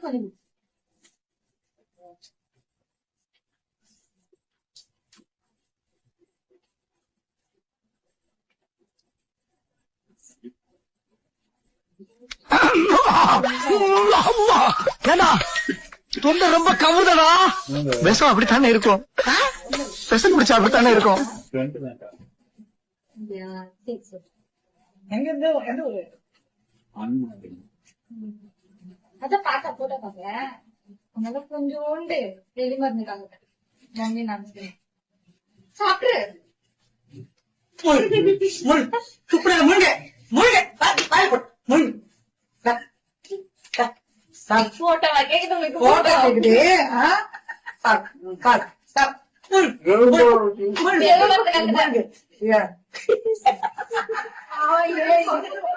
குடி. ஏண்டா? தொண்டை ரொம்ப கவுதடா விஷம் அப்படித்தானே இருக்கும்? விஷம் குடிச்சா அப்படித்தானே இருக்கும். எங்க இருந்து எந்த ஊரு? அதான் பாத்தா போட்டோ பாக்கேன் அதனால கொஞ்சோண்டு வெளி மருந்து கலந்து மம்மி சாப்பிடு. போட்டோவா கேக்குது உங்களுக்கு போட்டோ Ay, ay.